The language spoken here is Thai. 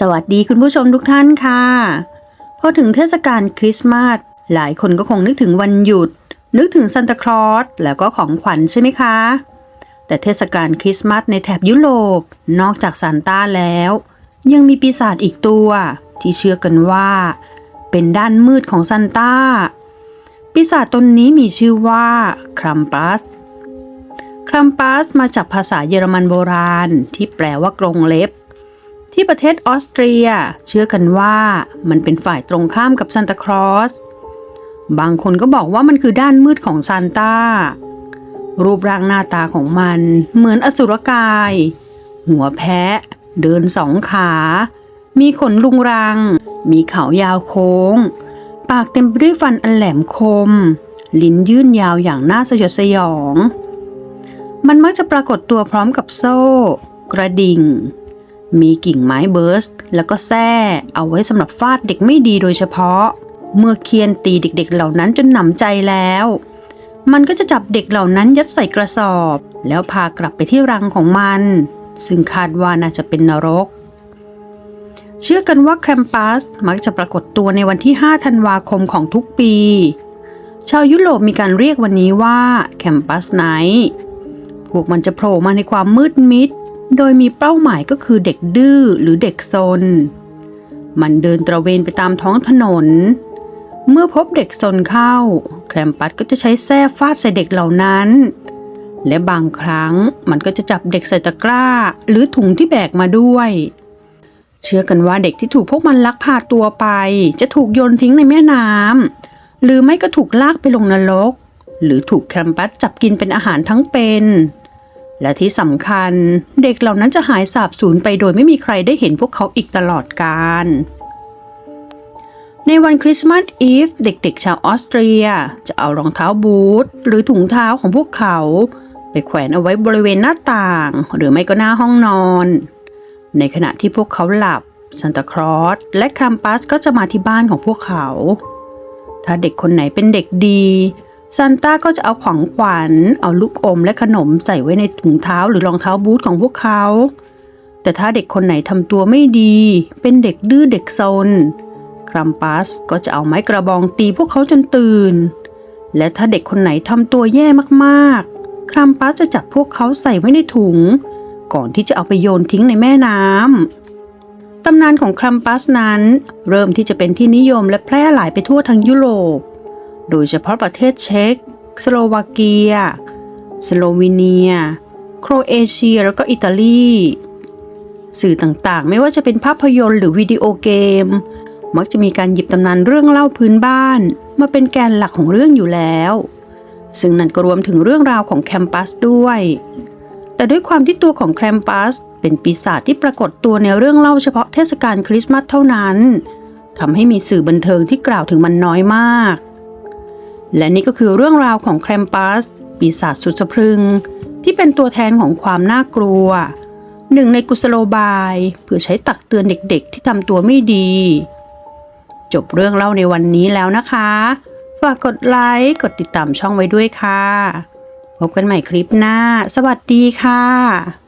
สวัสดีคุณผู้ชมทุกท่านค่ะ พอถึงเทศกาลคริสต์มาสหลายคนก็คงนึกถึงวันหยุด นึกถึงซานตาคลอสแล้วก็ของขวัญใช่ไหมคะ แต่เทศกาลคริสต์มาสในแถบยุโรปนอกจากซานต้าแล้ว ยังมีปีศาจอีกตัว ที่เชื่อกันว่า เป็นด้านมืดของซานต้าปีศาจตนนี้มีชื่อว่าครัมปัสครัมปัสมาจากภาษาเยอรมันโบราณที่แปลว่ากรงเล็บ ที่ประเทศออสเตรีย เชื่อกันว่ามันเป็นฝ่ายตรงข้ามกับซานตาคลอส บางคนก็บอกว่ามันคือด้านมืดของซานต้ารูปร่างหน้าตาของมันเหมือนอสุรกาย หัวแพะ เดินสองขา มีขนลุงรัง มีเขายาวโค้ง ปากเต็มไปด้วยฟันอันแหลมคม ลิ้นยื่นยาวอย่างน่าสยดสยอง มันมักจะปรากฏตัวพร้อมกับโซ่ กระดิ่ง มีกิ่งไม้เบิร์สแล้วก็แส้เอาไว้สำหรับฟาดเด็กไม่ดีโดยเฉพาะ เมื่อเคียนตีเด็กๆเหล่านั้นจนหนำใจแล้ว มันก็จะจับเด็กเหล่านั้นยัดใส่กระสอบ แล้วพากลับไปที่รังของมัน ซึ่งคาดว่าน่าจะเป็นนรก เชื่อกันว่าแครมปัสมักจะปรากฏตัวในวันที่ 5 ธันวาคมของทุกปี ชาวยุโรปมีการเรียกวันนี้ว่าแคมปัสไนท์พวกมันจะโผล่มาในความมืดมิด โดยมีเป้าหมายก็คือเด็กดื้อหรือเด็กซน มันเดินตระเวนไปตามท้องถนน เมื่อพบเด็กซนเข้า แครมปัสก็จะใช้แส้ฟาดใส่เด็กเหล่านั้น และบางครั้งมันก็จะจับเด็กใส่ตะกร้า หรือถุงที่แบกมาด้วย เชื่อกันว่าเด็กที่ถูกพวกมันลักพาตัวไป จะถูกโยนทิ้งในแม่น้ำหรือไม่ก็ถูกลากไปลงนรก หรือถูกแครมปัสจับกินเป็นอาหารทั้งเป็น และที่สำคัญเด็กเหล่านั้นจะหายสาบสูญไปโดยไม่มีใครได้เห็นพวกเขาอีกตลอดกาลในวันคริสต์มาสอีฟเด็กๆ ชาวออสเตรีย จะเอารองเท้าบูทหรือถุงเท้าของพวกเขา ไปแขวนเอาไว้บริเวณหน้าต่าง หรือไม่ก็หน้าห้องนอน ในขณะที่พวกเขาหลับซันตาคลอสและคัมปัสก็จะมาที่บ้านของพวกเขา ถ้าเด็กคนไหนเป็นเด็กดี ซานต้าก็จะเอาของขวัญ เอาลูกอมและขนมใส่ไว้ในถุงเท้าหรือรองเท้าบูทของพวกเขา แต่ถ้าเด็กคนไหนทำตัวไม่ดี เป็นเด็กดื้อเด็กซนครัมปัสก็จะเอาไม้กระบองตีพวกเขาจนตื่น และถ้าเด็กคนไหนทำตัวแย่มากๆ ครัมปัสจะจับพวกเขาใส่ไว้ในถุง ก่อนที่จะเอาไปโยนทิ้งในแม่น้ำตำนานของครัมปัสนั้น เริ่มที่จะเป็นที่นิยมและแพร่หลายไปทั่วทั้งยุโรป โดยเฉพาะประเทศเช็ก สโลวาเกีย สโลวีเนีย โครเอเชีย แล้วก็อิตาลี สื่อต่างๆ ไม่ว่าจะเป็นภาพยนตร์หรือวิดีโอเกม มักจะมีการหยิบตำนานเรื่องเล่าพื้นบ้าน มาเป็นแกนหลักของเรื่องอยู่แล้ว ซึ่งนั่นก็รวมถึงเรื่องราวของแคมปัสด้วย แต่ด้วยความที่ตัวของแคมปัสเป็นปีศาจที่ปรากฏตัวในเรื่องเล่าเฉพาะเทศกาลคริสต์มาสเท่านั้นทำให้มีสื่อบันเทิงที่กล่าวถึงมันน้อยมาก และนี่ก็คือเรื่องราวของแคมปัสปีศาจสุดสะพรึง ที่เป็นตัวแทนของความน่ากลัว หนึ่งในกุศโลบายเพื่อใช้ตักเตือนเด็กๆ ที่ทำตัวไม่ดี จบเรื่องเล่าในวันนี้แล้วนะคะ ฝากกดไลค์กดติดตามช่องไว้ด้วยค่ะ พบกันใหม่คลิปหน้า สวัสดีค่ะ